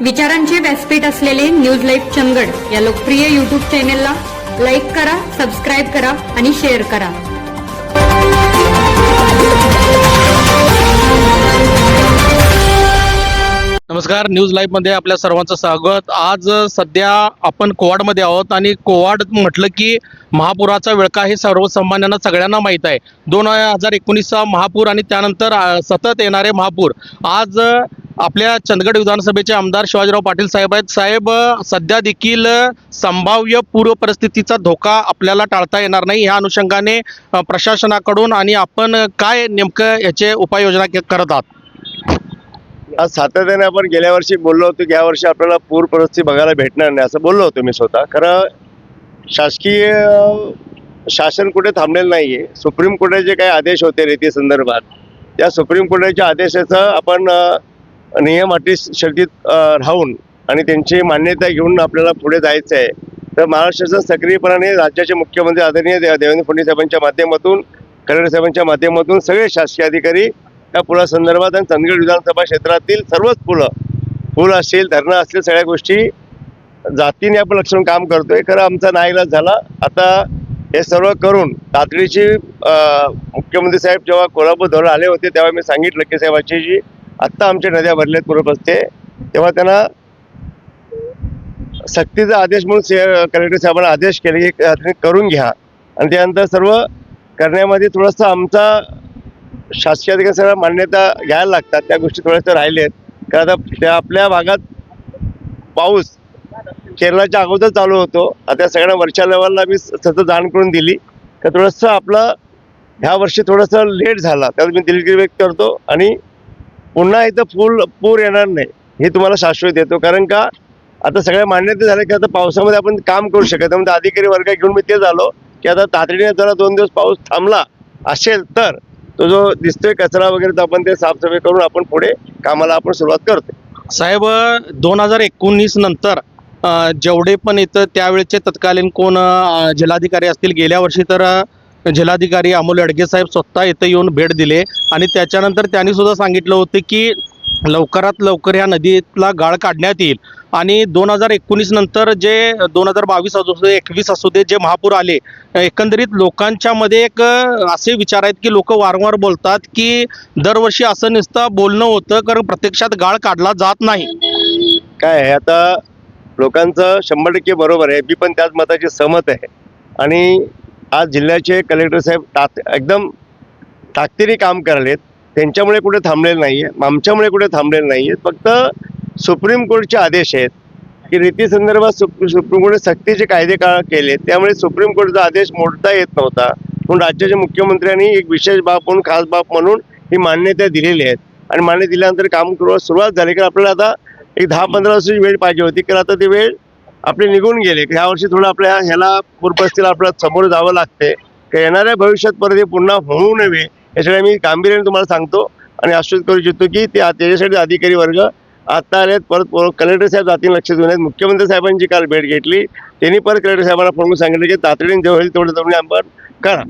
विचारांचे व्यासपीठ असलेले न्यूज लाईव्ह चंदगड या लोकप्रिय युट्यूब चॅनेलला लाईक करा सबस्क्राईब करा आणि शेअर करा. नमस्कार न्यूज लाईव्हमध्ये आपल्या सर्वांचं स्वागत. आज सध्या आपण कोवाडमध्ये आहोत आणि कोवाड म्हटलं की महापुराचा विळखा हे सर्वसामान्यांना सगळ्यांना माहीत आहे. दोन हजार एकोणीसचा महापूर आणि त्यानंतर सतत येणारे महापूर. आज आपल्या चंदगड विधानसभेचे आमदार शिवाजीराव पाटील साहेब आहेत. साहेब सध्या देखील संभाव्य पूर्व परिस्थितीचा धोका आपल्याला टाळता येणार नाही. ह्या अनुषंगाने प्रशासनाकडून आणि आपण काय नेमकं याचे उपाययोजना करत आहात? आज सातत्याने आपण गेल्या वर्षी बोललो होतो की यावर्षी आपल्याला पूर परिस्थिती बघायला भेटणार नाही असं बोललो होतो मी स्वतः. खरं शासकीय शासन कुठे थांबलेलं नाहीये. सुप्रीम कोर्टाचे काही आदेश होते रेती संदर्भात त्या सुप्रीम कोर्टाच्या आदेशाचं आपण नियम अटी शर्तीत राहून आणि त्यांची मान्यता घेऊन आपल्याला पुढे जायचं आहे. तर महाराष्ट्राचं सक्रियपणाने राज्याचे मुख्यमंत्री आदरणीय देवेंद्र फडणवीस साहेबांच्या माध्यमातून खरगे साहेबांच्या माध्यमातून सगळे शासकीय अधिकारी या पुलासंदर्भात आणि चंदगड विधानसभा क्षेत्रातील सर्वच पुलं पूल असतील धरणं असतील सगळ्या गोष्टी जातीने आपण लक्षून काम करतोय. खरं आमचा नाईलाज झाला. आता हे सर्व करून तातडीची मुख्यमंत्री साहेब जेव्हा कोल्हापूर दौरा आले होते तेव्हा मी सांगितलं की साहेबाची जी आत्ता आमच्या नद्या भरल्यात असते तेव्हा त्यांना सक्तीचा आदेश म्हणून से कलेक्टर साहेबांना आदेश केले की तातडीने करून घ्या. आणि त्यानंतर सर्व करण्यामध्ये थोडंसं आमचा शासकीय अधिकारी मान्यता घ्यायला लागतात. त्या गोष्टी थोड्याशा राहिल्या आहेत कारण आता त्या आपल्या भागात पाऊस केरळाच्या अगोदर चालू होतो. आता सगळ्या वरच्या लेवलला मी सतत जाण करून दिली. तर थोडंसं आपलं ह्या वर्षी थोडंसं लेट झाला. त्यात मी दिलगिरी व्यक्त करतो. आणि पुन्हा इथं फुल पूर येणार नाही. हे तुम्हाला शाश्वत देतो कारण का आता सगळ्या मान्यता झाल्या की आता पावसामध्ये आपण काम करू शकत म्हणजे त्यामुळे अधिकारी वर्ग घेऊन मी तेच आलो की आता तातडीने जरा दोन दिवस पाऊस थांबला असेल तर तो जो दिसतोय कचरा वगैरे तो आपण ते साफसफाई करून आपण पुढे कामाला आपण सुरुवात करतो साहेब दोन हजार एकोणीस नंतर जेवढे पण इथं त्यावेळेचे तत्कालीन कोण जिल्हाधिकारी असतील गेल्या वर्षी तर जिल्हाधिकारी अमोल अडगे साहेब स्वतः इथं येऊन भेट दिले आणि त्याच्यानंतर त्यांनी सुद्धा सांगितलं होतं की लवकरात लवकर ह्या नदीतला गाळ काढण्यात येईल. आणि दोन हजार एकोणीस नंतर जे दोन हजार बावीस असू दे एकवीस असू दे जे महापूर आले एकंदरीत लोकांच्या मध्ये एक असे विचार आहेत की लोक वारंवार बोलतात की दरवर्षी असं नुसतं बोलणं होतं कारण प्रत्यक्षात गाळ काढला जात नाही. काय आहे आता लोकांचं शंभर टक्के बरोबर आहे मी पण त्याच मताची सहमत आहे. आणि आज जिल्ह्याचे कलेक्टर साहेब ताक एकदम ताकदीने काम करालेत त्यांच्यामुळे कुठे थांबलेलं नाही आहे आमच्यामुळे कुठे थांबलेलं नाही आहेत फक्त सुप्रीम कोर्टचे आदेश आहेत की रीतीसंदर्भात सुप सुप्रीम कोर्टने सक्तीचे कायदे का केले त्यामुळे सुप्रीम कोर्टचा आदेश मोडता येत नव्हता. म्हणून राज्याच्या मुख्यमंत्र्यांनी एक विशेष बाब म्हणून खास बाब म्हणून ही मान्यता दिलेली आहेत आणि मान्य दिल्यानंतर काम करू सुरुवात झाली. कारण आपल्याला आता एक दहा पंधरा वर्षाची वेळ पाहिजे होती. कारण आता ती वेळ आपली निघून गेली. ह्या वर्षी थोडं आपल्या ह्याला पूरपरिस्थितीला आपल्याला समोर जावं लागते का येणाऱ्या भविष्यात परत हे पुन्हा होऊ नये याच्याकडे मी गांभीर्याने तुम्हाला सांगतो आणि आश्वस्त करू इच्छितो की ते त्याच्यासाठी अधिकारी वर्ग आत्ता आलेत. परत परत कलेक्टर साहेब जातील लक्ष देऊन आहेत. मुख्यमंत्री साहेबांची काल भेट घेतली. त्यांनी परत कलेक्टर साहेबांना फोन सांगितलं की तातडीने जेव्हा होईल तेवढं तुम्ही आपण करा.